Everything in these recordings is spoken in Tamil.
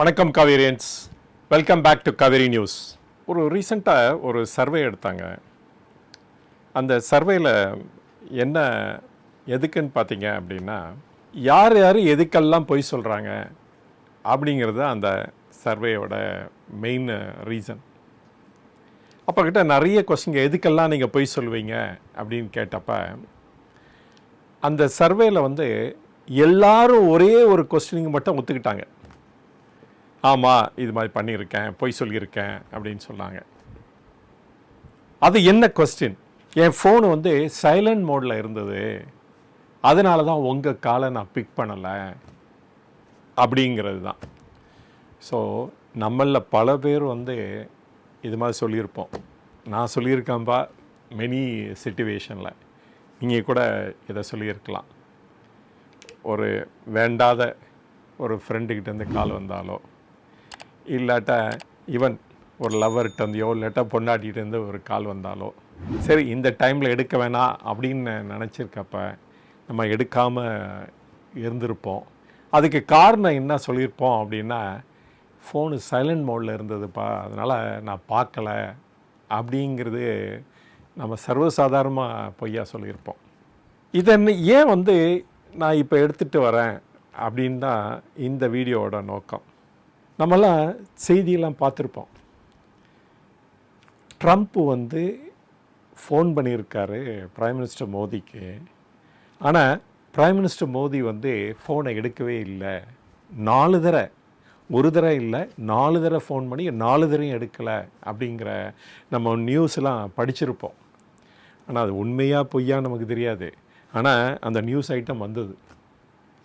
வணக்கம் Kaverians welcome back to Kaveri news ஒரு ரீசண்டாக ஒரு சர்வே எடுத்தாங்க. அந்த சர்வேயில் என்ன எதுக்குன்னு பார்த்தீங்க அப்படின்னா யார் யார் எதுக்கெல்லாம் பொய் சொல்கிறாங்க அப்படிங்கிறது அந்த சர்வேயோட மெயின் ரீசன் அப்போ கிட்ட நிறைய கொஸ்டிங்க எதுக்கெல்லாம் நீங்கள் பொய் சொல்லுவீங்க அப்படின்னு கேட்டப்ப அந்த சர்வேயில் வந்து எல்லாரும் ஒரே ஒரு கொஸ்டினுக்கு மட்டும் ஒத்துக்கிட்டாங்க. ஆமாம் இது மாதிரி பண்ணியிருக்கேன் பொய் சொல்லியிருக்கேன் அப்படின்னு சொன்னாங்க. அது என்ன கொஸ்டின் என் ஃபோன் வந்து சைலண்ட் மோடில் இருந்தது. அதனால தான் உங்கள் காலை நான் பிக் பண்ணலை அப்படிங்கிறது தான். ஸோ நம்மளில் பல பேர் வந்து இது மாதிரி சொல்லியிருப்போம். நான் சொல்லியிருக்கேன்ப்பா மெனி சுச்சுவேஷனில் நீங்கள் கூட இதை சொல்லியிருக்கலாம். ஒரு வேண்டாத ஒரு ஃப்ரெண்டுக்கிட்டேருந்து கால் வந்தாலோ இல்லாட்டா ஈவன் ஒரு லவ்வர்கிட்ட இருந்தியோ இல்லாட்டா பொண்டாட்டிகிட்டேருந்து ஒரு கால் வந்தாலோ சரி இந்த டைமில் எடுக்க வேணாம் அப்படின்னு நினச்சிருக்கப்ப நம்ம எடுக்காமல் இருந்திருப்போம். அதுக்கு காரணம் என்ன சொல்லியிருப்போம் அப்படின்னா ஃபோனு சைலண்ட் மோடில் இருந்ததுப்பா அதனால் நான் பார்க்கல அப்படிங்கிறது நம்ம சர்வசாதாரணமாக பொய்யா சொல்லியிருப்போம். இதை ஏன் வந்து நான் இப்போ எடுத்துகிட்டு வரேன் அப்படின்னு தான் இந்த வீடியோவோட நோக்கம். நம்மலாம் செய்தியெல்லாம் பார்த்துருப்போம். ட்ரம்ப் வந்து ஃபோன் பண்ணியிருக்காரு ப்ரைம் மினிஸ்டர் மோடிக்கு. ஆனால் ப்ரைம் மினிஸ்டர் மோடி வந்து ஃபோனை எடுக்கவே இல்லை. நாலு தடவை ஒரு தடவை இல்லை நாலு தடவை ஃபோன் பண்ணி நாலு தடவையும் எடுக்கலை அப்படிங்கிற நம்ம நியூஸ்லாம் படிச்சிருப்போம். ஆனால் அது உண்மையாக பொய்யா நமக்கு தெரியாது. ஆனால் அந்த நியூஸ் ஐட்டம் வந்தது.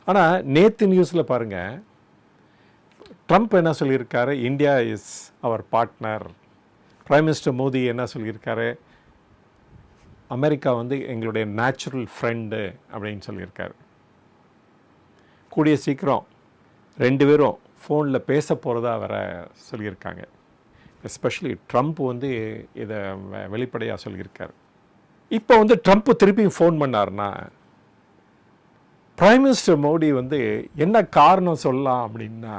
ஆனால் நேற்று நியூஸில் பாருங்கள் ட்ரம்ப் என்ன சொல்லியிருக்காரு? India is our partner prime minister Modi என்ன சொல்லியிருக்காரு? அமெரிக்கா வந்து எங்களுடைய நேச்சுரல் ஃப்ரெண்டு அப்படின்னு சொல்லியிருக்காரு. கூடிய சீக்கிரம் ரெண்டு பேரும் ஃபோனில் பேச போகிறதா வர சொல்லியிருக்காங்க. எஸ்பெஷலி ட்ரம்ப் வந்து இதை வெளிப்படையாக சொல்லியிருக்கார். இப்போ வந்து ட்ரம்ப் திருப்பி ஃபோன் பண்ணார்னா ப்ரைம் மினிஸ்டர் மோடி வந்து என்ன காரணம் சொல்லலாம் அப்படின்னா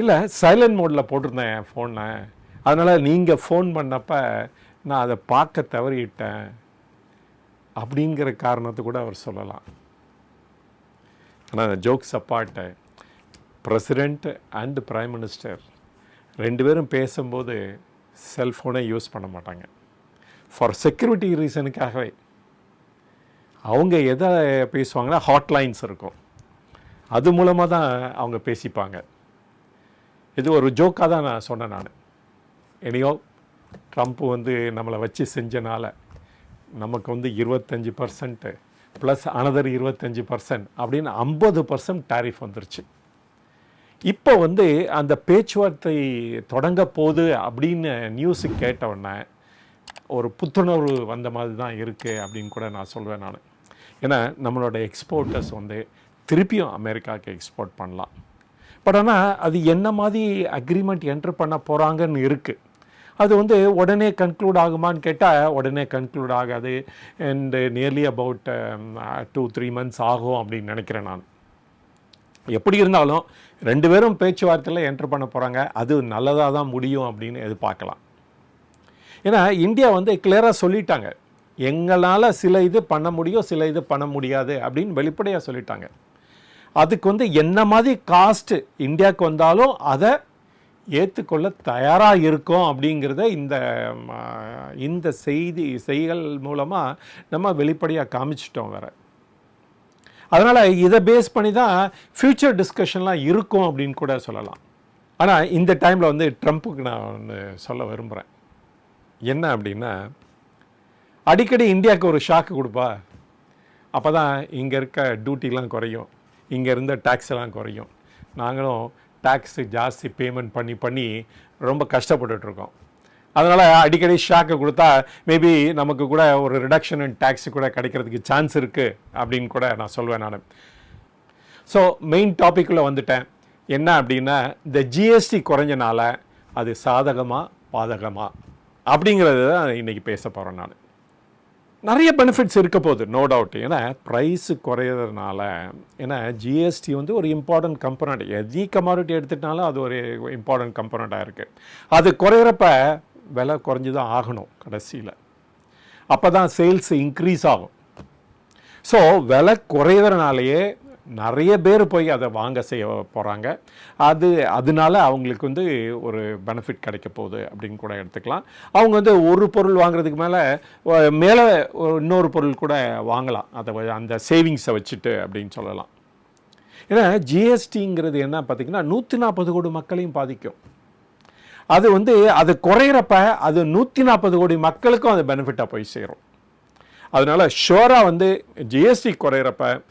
இல்லை சைலண்ட் மோடில் போட்டிருந்தேன் என் ஃபோனை அதனால் நீங்கள் ஃபோன் பண்ணப்போ நான் அதை பார்க்க தவறிட்டேன் அப்படிங்கிற காரணத்தை கூட அவர் சொல்லலாம். ஆனால் ஜோக்ஸ் அப்பாட்ட பிரசிடெண்ட் அண்ட் பிரைம் மினிஸ்டர் ரெண்டு பேரும் பேசும்போது செல்ஃபோனை யூஸ் பண்ண மாட்டாங்க. ஃபார் செக்யூரிட்டி ரீசனுக்காகவே அவங்க எதை பேசுவாங்கன்னா ஹாட்லைன்ஸ் இருக்கும். அது மூலமாக தான் அவங்க பேசிப்பாங்க. இது ஒரு ஜோக்காக தான் நான் சொன்னேன் நான். எனியோ ட்ரம்ப் வந்து நம்மளை வச்சு செஞ்சனால நமக்கு வந்து இருபத்தஞ்சி பர்சன்ட்டு ப்ளஸ் அனதர் இருபத்தஞ்சி பர்சன்ட் அப்படின்னு ஐம்பது பர்சன்ட் டேரிஃப் வந்துருச்சு. இப்போ வந்து அந்த பேச்சுவார்த்தை தொடங்க போகுது அப்படின்னு நியூஸு கேட்டவுடனே ஒரு புத்துணர்வு வந்த மாதிரி தான் இருக்குது அப்படின்னு கூட நான் சொல்வேன் நான். ஏன்னா நம்மளோட எக்ஸ்போர்ட்டர்ஸ் வந்து திருப்பியும் அமெரிக்காவுக்கு எக்ஸ்போர்ட் பண்ணலாம். பட் ஆனால் அது என்ன மாதிரி அக்ரிமெண்ட் என்ட்ரு பண்ண போகிறாங்கன்னு இருக்குது அது வந்து உடனே கன்க்ளூட் ஆகுமான்னு கேட்டால் உடனே கன்க்ளூட் ஆகாது. And nearly about two three months ஆகும் அப்படின்னு நினைக்கிறேன் நான். எப்படி இருந்தாலும் ரெண்டு பேரும் பேச்சுவார்த்தையில் என்ட்ரு பண்ண போகிறாங்க அது நல்லதாக தான் முடியும் அப்படின்னு எதிர்பார்க்கலாம். ஏன்னா இந்தியா வந்து கிளியராக சொல்லிட்டாங்க. எங்களால் சில இது பண்ண முடியும் சில இது பண்ண முடியாது அப்படின்னு வெளிப்படையாக சொல்லிட்டாங்க. அதுக்கு வந்து என்ன மாதிரி காஸ்ட்டு இந்தியாவுக்கு வந்தாலும் அதை ஏற்றுக்கொள்ள தயாராக இருக்கும் அப்படிங்கிறத இந்த இந்த செய்தி செய்கள் மூலமாக நம்ம வெளிப்படையாக காமிச்சிட்டோம் வேற. அதனால் இதை பேஸ் பண்ணி தான் ஃப்யூச்சர் டிஸ்கஷன்லாம் இருக்கும் அப்படின்னு கூட சொல்லலாம். ஆனால் இந்த டைமில் வந்து ட்ரம்ப்புக்கு நான் ஒன்று சொல்ல விரும்புகிறேன் என்ன அப்படின்னா அடிக்கடி இந்தியாவுக்கு ஒரு ஷாக்கு கொடுப்பா. அப்போ தான் இங்கே இருக்க டியூட்டிலாம் குறையும். இங்கே இருந்த டேக்ஸ் எல்லாம் குறையும். நாங்களும் டேக்ஸ் ஜாஸ்தி பேமெண்ட் பண்ணி பண்ணி ரொம்ப கஷ்டப்பட்டுட்ருக்கோம். அதனால் அடிக்கடி ஷாக்கை கொடுத்தா மேபி நமக்கு கூட ஒரு ரிடக்ஷன் இன் டேக்ஸ் கூட கிடைக்கிறதுக்கு சான்ஸ் இருக்குது அப்படின்னு கூட நான் சொல்வேன் நான். ஸோ மெயின் டாப்பிக்குள்ளே வந்துட்டேன். என்ன அப்படின்னா இந்த ஜிஎஸ்டி குறைஞ்சனால அது சாதகமாக பாதகமாக அப்படிங்கிறது தான் இன்றைக்கி பேச போகிறேன் நான். நிறைய பெனிஃபிட்ஸ் இருக்க போகுது நோ டவுட் ஏன்னா ப்ரைஸ் குறையிறதுனால ஏன்னா ஜிஎஸ்டி வந்து ஒரு இம்பார்ட்டன்ட் கம்பனண்ட் எதி கமாடிட்டி எடுத்துட்டாலும் அது ஒரு இம்பார்ட்டன்ட் கம்பனண்ட்டாக இருக்குது அது குறையிறப்ப விலை குறைஞ்சி தான் ஆகணும் கடைசியில். அப்போ தான் சேல்ஸ் இன்க்ரீஸ் ஆகும். ஸோ விலை குறையிறதுனாலேயே நிறைய பேர் போய் அதை வாங்க செய்ய போகிறாங்க அது அதனால அவங்களுக்கு வந்து ஒரு பெனிஃபிட் கிடைக்க போகுது அப்படின்னு கூட எடுத்துக்கலாம். அவங்க வந்து ஒரு பொருள் வாங்குறதுக்கு மேலே மேலே இன்னொரு பொருள் கூட வாங்கலாம். அதை வ- அந்த சேவிங்ஸை வச்சுட்டு அப்படின்னு சொல்லலாம். ஏன்னா ஜிஎஸ்டிங்கிறது என்ன பார்த்திங்கன்னா நூற்றி நாற்பது கோடி மக்களையும் பாதிக்கும். அது வந்து அது குறையிறப்ப அது நூற்றி நாற்பது கோடி மக்களுக்கும் அது பெனிஃபிட்டாக போய் சேரும். அதனால ஷோராக வந்து ஜிஎஸ்டி குறையிறப்ப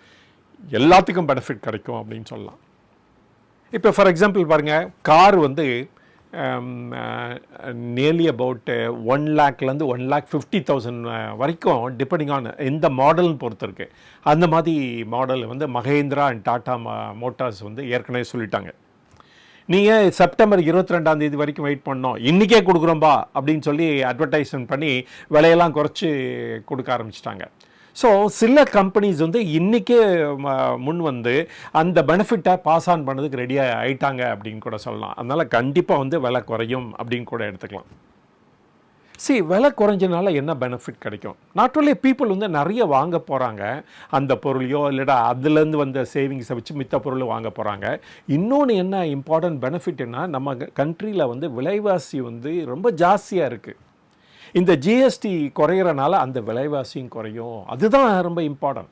எல்லாத்துக்கும் பெனிஃபிட் கிடைக்கும் அப்படின்னு சொல்லலாம். இப்போ ஃபார் எக்ஸாம்பிள் பாருங்கள் கார் வந்து நியர்லி அபவுட் ஒன் லேக்லேருந்து ஒன் லேக் ஃபிஃப்டி தௌசண்ட் வரைக்கும் டிபெண்டிங் ஆன் எந்த மாடல்னு பொறுத்து இருக்கு. அந்த மாதிரி மாடல் வந்து மகேந்திரா அண்ட் டாட்டா மோட்டார்ஸ் வந்து ஏற்கனவே சொல்லிட்டாங்க. நீங்கள் செப்டம்பர் இருபத்தி ரெண்டாம் தேதி வரைக்கும் வெயிட் பண்ணோம் இன்றைக்கே கொடுக்குறோம்பா அப்படின்னு சொல்லி அட்வர்டைஸ்மெண்ட் பண்ணி விலையெல்லாம் குறைச்சி கொடுக்க ஆரம்பிச்சிட்டாங்க. ஸோ சில கம்பெனிஸ் வந்து இன்றைக்கே முன் வந்து அந்த பெனிஃபிட்டை பாஸ் ஆன் பண்ணதுக்கு ரெடியாக ஆயிட்டாங்க அப்படின்னு கூட சொல்லலாம். அதனால் கண்டிப்பாக வந்து விலை குறையும் அப்படின்னு கூட எடுத்துக்கலாம். சி விலை குறைஞ்சனால என்ன பெனிஃபிட் கிடைக்கும்? நாட் ஓன்லி பீப்புள் வந்து நிறைய வாங்க போகிறாங்க அந்த பொருளையோ இல்லைடா அதுலேருந்து வந்த சேவிங்ஸை வச்சு மித்த பொருள் வாங்க போகிறாங்க இன்னொன்று என்ன இம்பார்ட்டன்ட் பெனிஃபிட்னா நம்ம கண்ட்ரியில் வந்து விலைவாசி வந்து ரொம்ப ஜாஸ்தியாக இருக்குது இந்த ஜிஎஸ்டி குறையிறனால அந்த விலைவாசியும் குறையும். அதுதான் ரொம்ப இம்பார்ட்டன்ட்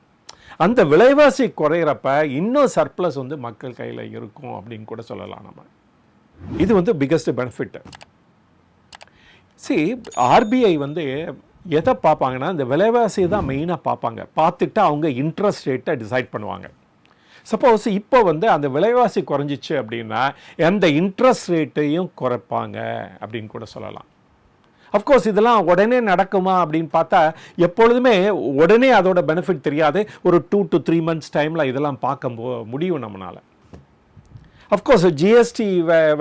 அந்த விலைவாசி குறையிறப்ப இன்னும் சர்ப்ளஸ் வந்து மக்கள் கையில் இருக்கும் அப்படின்னு கூட சொல்லலாம் நம்ம. இது வந்து பிக்கஸ்ட் பெனிஃபிட்டு சி ஆர்பிஐ வந்து எதை பார்ப்பாங்கன்னா இந்த விலைவாசியை தான் மெயினாக பார்ப்பாங்க. பார்த்துட்டு அவங்க இன்ட்ரெஸ்ட் ரேட்டை டிசைட் பண்ணுவாங்க. சப்போஸ் இப்போ வந்து அந்த விலைவாசி குறைஞ்சிச்சு அப்படின்னா அந்த இன்ட்ரெஸ்ட் ரேட்டையும் குறைப்பாங்க அப்படின்னு கூட சொல்லலாம். அஃப்கோர்ஸ் இதெல்லாம் உடனே நடக்குமா அப்படின்னு பார்த்தா எப்பொழுதுமே உடனே அதோட பெனிஃபிட் தெரியாது. ஒரு டூ டு த்ரீ மந்த்ஸ் டைமில் இதெல்லாம் பார்க்க முடியும் நம்மளால் அஃப்கோர்ஸ் ஜிஎஸ்டி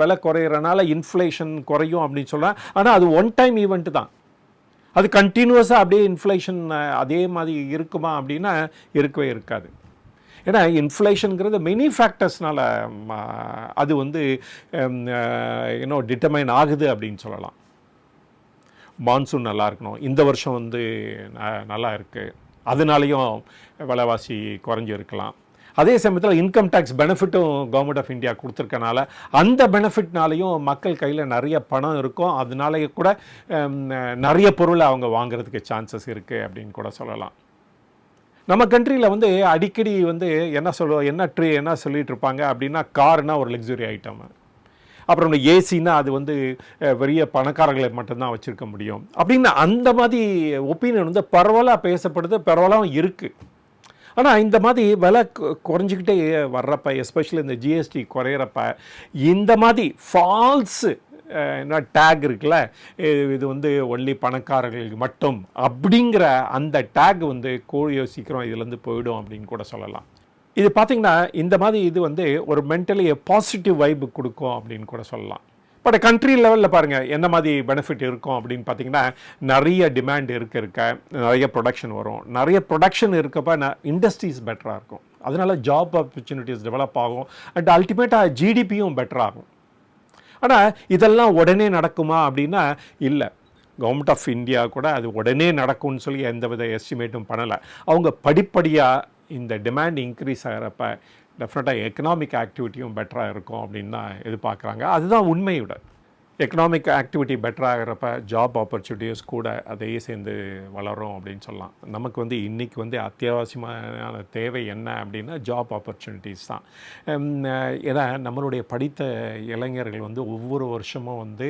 விலை குறையிறனால இன்ஃப்ளேஷன் குறையும் அப்படின்னு சொல்கிறேன் ஆனால் அது ஒன் டைம் ஈவெண்ட் தான். அது கண்டினியூஸாக அப்படியே இன்ஃப்ளேஷன் அதே மாதிரி இருக்குமா அப்படின்னா இருக்கவே இருக்காது. ஏன்னா இன்ஃப்ளேஷனுங்கிறது மெனி ஃபேக்டர்ஸ்னால அது வந்து இன்னும் டிட்டர்மைன் ஆகுது அப்படின்னு சொல்லலாம். மான்சூன் நல்லா இருக்கணும் இந்த வருஷம் வந்து ந- நல்லா இருக்குது அதனாலையும் விலைவாசி குறைஞ்சி இருக்கலாம் அதே சமயத்தில் இன்கம் டேக்ஸ் பெனிஃபிட்டும் கவர்மெண்ட் ஆஃப் இந்தியா கொடுத்துருக்கனால அந்த பெனிஃபிட்னாலையும் மக்கள் கையில் நிறைய பணம் இருக்கும். அதனாலேயே கூட நிறைய பொருளை அவங்க வாங்குறதுக்கு சான்சஸ் இருக்குது அப்படின்னு கூட சொல்லலாம். நம்ம கண்ட்ரியில் வந்து அடிக்கடி வந்து என்ன சொல்லுவோம் என்ன ட்ரீ என்ன சொல்லிகிட்ருப்பாங்க அப்படின்னா கார்னால் ஒரு லக்ஸுரி ஐட்டம் அப்புறம் ஏசின்னா ஏசினா அது வந்து பெரிய பணக்காரர்களை மட்டும்தான் வச்சுருக்க முடியும். அப்படின்னு அந்த மாதிரி ஒப்பீனியன் வந்து பரவலாக பேசப்படுது பரவலாகவும் இருக்குது ஆனால் இந்த மாதிரி விலை குறைஞ்சிக்கிட்டே வர்றப்ப எஸ்பெஷலி இந்த ஜிஎஸ்டி குறையிறப்ப இந்த மாதிரி ஃபால்ஸு என்ன டேக் இருக்குல்ல இது- இது வந்து ஒன்லி பணக்காரர்களுக்கு மட்டும் அப்படிங்கிற அந்த டேக் வந்து கோழியோ சீக்கிரம் இதுலேருந்து போயிடும் அப்படின்னு கூட சொல்லலாம். இது பார்த்தீங்கன்னா இந்த மாதிரி இது வந்து ஒரு மென்டலி பாசிட்டிவ் வைப் கொடுக்கும் அப்படின்னு கூட சொல்லலாம். பட் கண்ட்ரி லெவலில் பாருங்கள் என்ன மாதிரி பெனிஃபிட் இருக்கும் அப்படின்னு பார்த்தீங்கன்னா நிறைய டிமாண்ட் இருக்க இருக்க நிறைய ப்ரொடக்ஷன் வரும். நிறைய ப்ரொடக்ஷன் இருக்கப்ப இண்டஸ்ட்ரீஸ் பெட்டராக இருக்கும். அதனால ஜாப் ஆப்பர்ச்சுனிட்டிஸ் டெவலப் ஆகும். அண்ட் அல்டிமேட்டாக ஜிடிபியும் பெட்டராகும் ஆனால் இதெல்லாம் உடனே நடக்குமா அப்படின்னா இல்லை. கவர்மெண்ட் ஆஃப் இந்தியா கூட அது உடனே நடக்கும்னு சொல்லி எந்தவித எஸ்டிமேட்டும் பண்ணலை. அவங்க படிப்படியாக இந்த டிமாண்ட் இன்க்ரீஸ் ஆகிறப்ப டெஃபினட்டாக எக்கனாமிக் ஆக்டிவிட்டியும் பெட்டராக இருக்கும் அப்படின்னு தான் எதிர்பார்க்குறாங்க. அதுதான் உண்மையோட எக்கனாமிக் ஆக்டிவிட்டி பெட்டராகிறப்ப ஜாப் ஆப்பர்ச்சுனிட்டிஸ் கூட அதையே சேர்ந்து வளரும் அப்படின்னு சொல்லலாம். நமக்கு வந்து இன்றைக்கி வந்து அத்தியாவசியமான தேவை என்ன அப்படின்னா ஜாப் ஆப்பர்ச்சுனிட்டிஸ் தான். ஏன்னா நம்மளுடைய படித்த இளைஞர்கள் வந்து ஒவ்வொரு வருஷமும் வந்து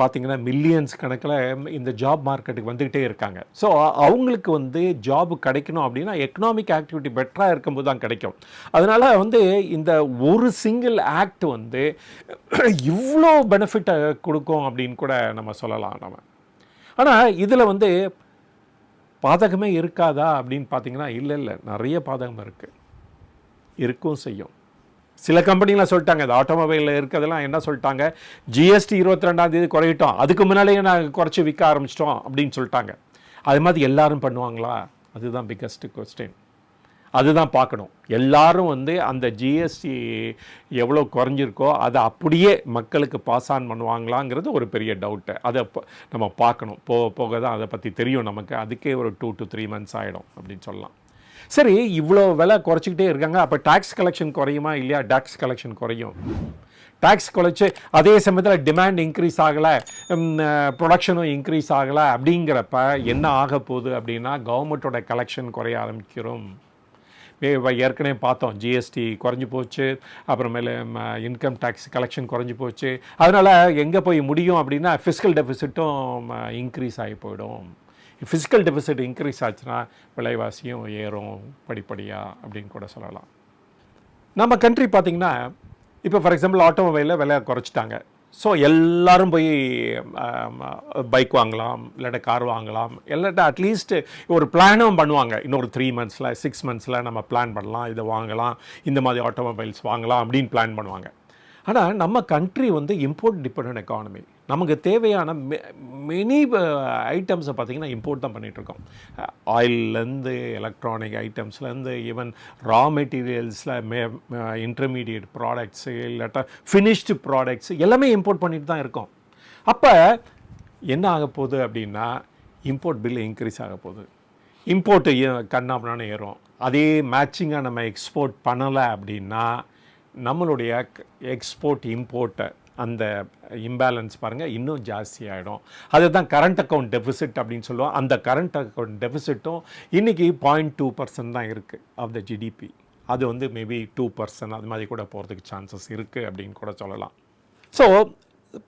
பார்த்திங்கன்னா மில்லியன்ஸ் கணக்கில் இந்த ஜாப் மார்க்கெட்டுக்கு வந்துக்கிட்டே இருக்காங்க. ஸோ அவங்களுக்கு வந்து ஜாப் கிடைக்கணும் அப்படின்னா எக்கனாமிக் ஆக்டிவிட்டி பெட்டராக இருக்கும்போது தான் கிடைக்கும். அதனால் வந்து இந்த ஒரு சிங்கிள் ஆக்ட் வந்து இவ்வளோ பெனிஃபிட்டை கொடுக்கும் அப்படின்னு கூட நம்ம சொல்லலாம் நம்ம. ஆனால் இதில் வந்து பாதகமே இருக்காதா அப்படின்னு பார்த்தீங்கன்னா இல்லை இல்லை. நிறைய பாதகம் இருக்குது இருக்கும் செய்யும். சில கம்பெனிலாம் சொல்லிட்டாங்க இந்த ஆட்டோமொபைலில் இருக்கிறதெல்லாம் என்ன சொல்லிட்டாங்க? ஜிஎஸ்டி இருபத்தி ரெண்டாம் தேதி குறையிட்டோம். அதுக்கு முன்னாலேயே நாங்கள் குறைச்சி விற்க ஆரம்பிச்சிட்டோம் அப்படின்னு சொல்லிட்டாங்க. அது மாதிரி எல்லாரும் பண்ணுவாங்களா? அதுதான் பிக்கஸ்ட் கொஸ்டின் அதுதான் பார்க்கணும். எல்லாரும் வந்து அந்த ஜிஎஸ்டி எவ்வளோ குறைஞ்சிருக்கோ அதை அப்படியே மக்களுக்கு பாஸ் ஆன் பண்ணுவாங்களாங்கிறது ஒரு பெரிய டவுட்டு அதை நம்ம பார்க்கணும். போக போக தான் அதை பற்றி தெரியும் நமக்கு. அதுக்கே ஒரு டூ டு த்ரீ மந்த்ஸ் ஆகிடும் அப்படின்னு சொல்லலாம். சரி இவ்வளோ விலை குறைச்சிக்கிட்டே இருக்காங்க. அப்போ டேக்ஸ் கலெக்ஷன் குறையுமா இல்லையா? டேக்ஸ் கலெக்ஷன் குறையும். டேக்ஸ் குறைச்சி அதே சமயத்தில் டிமாண்ட் இன்க்ரீஸ் ஆகலை. ப்ரொடக்ஷனும் இன்க்ரீஸ் ஆகலை. அப்படிங்கிறப்ப என்ன ஆக போகுது அப்படின்னா கவர்மெண்ட்டோட கலெக்ஷன் குறைய ஆரம்பிக்கிறோம். ஏற்கனவே பார்த்தோம். ஜிஎஸ்டி குறைஞ்சி போச்சு. அப்புறமேல இன்கம் டேக்ஸ் கலெக்ஷன் குறைஞ்சி போச்சு. அதனால் எங்கே போய் முடியும் அப்படின்னா ஃபிசிக்கல் டெபிசிட்டும் இன்க்ரீஸ் ஆகி போயிடும். ஃபிசிக்கல் டெபிசிட் இன்க்ரீஸ் ஆச்சுன்னா விலைவாசியும் ஏறும் படிப்படியாக அப்படின்னு கூட சொல்லலாம். நம்ம கண்ட்ரி பார்த்திங்கன்னா இப்போ ஃபார் எக்ஸாம்பிள் ஆட்டோமொபைலில் விலை குறைச்சிட்டாங்க. ஸோ எல்லாரும் போய் பைக் வாங்கலாம் இல்லாட்ட கார் வாங்கலாம். இல்லாட்ட அட்லீஸ்ட் ஒரு பிளானும் பண்ணுவாங்க. இன்னொரு த்ரீ மந்த்ஸில் சிக்ஸ் மந்த்ஸில் நம்ம பிளான் பண்ணலாம் இதை வாங்கலாம் இந்த மாதிரி ஆட்டோமொபைல்ஸ் வாங்கலாம் அப்படின்னு பிளான் பண்ணுவாங்க. ஆனால் நம்ம கண்ட்ரி வந்து இம்போர்ட் டிபெண்ட் எக்கானமி நமக்கு தேவையான மெனி ஐட்டம்ஸை பார்த்தீங்கன்னா இம்போர்ட் தான் பண்ணிகிட்ருக்கோம் ஆயில்லேருந்து எலக்ட்ரானிக் ஐட்டம்ஸ்லேருந்து ஈவன் ரா மெட்டீரியல்ஸில் மே இன்டர்மீடியட் ப்ராடக்ட்ஸு இல்லாட்டா ஃபினிஷ்டு ப்ராடக்ட்ஸ் எல்லாமே இம்போர்ட் பண்ணிட்டு தான் இருக்கோம். அப்போ என்ன ஆக போகுது அப்படின்னா இம்போர்ட் பில் இன்க்ரீஸ் ஆக போகுது. இம்போர்ட்டு கண்ணாப்பண்ணான்னு ஏறும். அதே மேட்சிங்காக நம்ம எக்ஸ்போர்ட் பண்ணலை அப்படின்னா நம்மளுடைய எக்ஸ்போர்ட் இம்போர்ட்டை அந்த இம்பேலன்ஸ் பாருங்கள் இன்னும் ஜாஸ்தி ஆகிடும் அதுதான் கரண்ட் அக்கௌண்ட் டெபிசிட் அப்படின்னு சொல்லுவோம். அந்த கரண்ட் அக்கௌண்ட் டெபிசிட்டும் இன்றைக்கி பாயிண்ட் டூ பர்சன்ட் தான் இருக்குது ஆஃப் த ஜிடிபி அது வந்து மேபி டூ பர்சன்ட் அது மாதிரி கூட போகிறதுக்கு சான்சஸ் இருக்குது அப்படின்னு கூட சொல்லலாம். ஸோ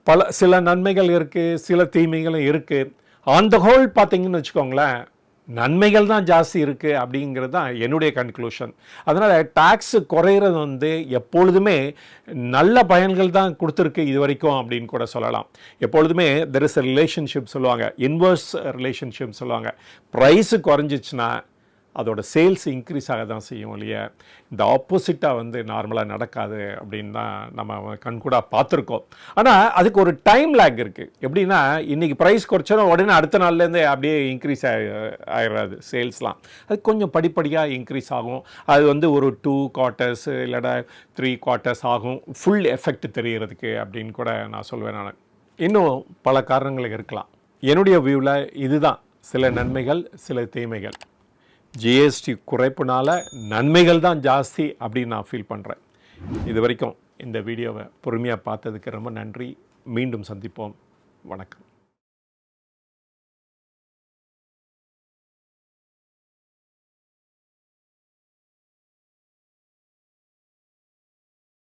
பல சில நன்மைகள் இருக்குது சில தீமைகளும் இருக்குது ஆன் த ஹோல் பார்த்தீங்கன்னு வச்சுக்கோங்களேன் நன்மைகள் தான் ஜாஸ்தி இருக்குது அப்படிங்கிறது தான் என்னுடைய கன்க்ளூஷன் அதனால் டேக்ஸ் குறையிறது வந்து எப்பொழுதுமே நல்ல பயன்கள் தான் கொடுத்துருக்கு இது வரைக்கும் அப்படின்னு கூட சொல்லலாம். எப்பொழுதுமே தெர் இஸ் ரிலேஷன்ஷிப் சொல்லுவாங்க இன்வர்ஸ் ரிலேஷன்ஷிப் சொல்லுவாங்க. ப்ரைஸு குறைஞ்சிச்சுன்னா அதோட சேல்ஸ் இன்க்ரீஸ் ஆக தான் செய்யும் இல்லையா? இந்த ஆப்போசிட்டாக வந்து நார்மலாக நடக்காது அப்படின்னு தான் நம்ம கண்கூடாக பார்த்துருக்கோம். ஆனால் அதுக்கு ஒரு டைம் லேக் இருக்குது எப்படின்னா இன்றைக்கி ப்ரைஸ் குறைச்சோன்னா உடனே அடுத்த நாள்லேருந்து அப்படியே இன்க்ரீஸ் ஆகி ஆகிடாது சேல்ஸ்லாம் அது கொஞ்சம் படிப்படியாக இன்க்ரீஸ் ஆகும். அது வந்து ஒரு டூ குவார்ட்டர்ஸ் இல்லைடா த்ரீ குவார்ட்டர்ஸ் ஆகும். ஃபுல் எஃபெக்ட் தெரிகிறதுக்கு அப்படின்னு கூட நான் சொல்லுவேன் நான். இன்னும் பல காரணங்கள் இருக்கலாம். என்னுடைய வியூவில் இதுதான். சில நன்மைகள் சில தீமைகள். ஜிஎஸ்டி குறைப்புனால் நன்மைகள் தான் ஜாஸ்தி அப்படின்னு நான் ஃபீல் பண்ணுறேன் இது வரைக்கும் இந்த வீடியோவை பொறுமையாக பார்த்ததுக்கு ரொம்ப நன்றி. மீண்டும் சந்திப்போம். வணக்கம்.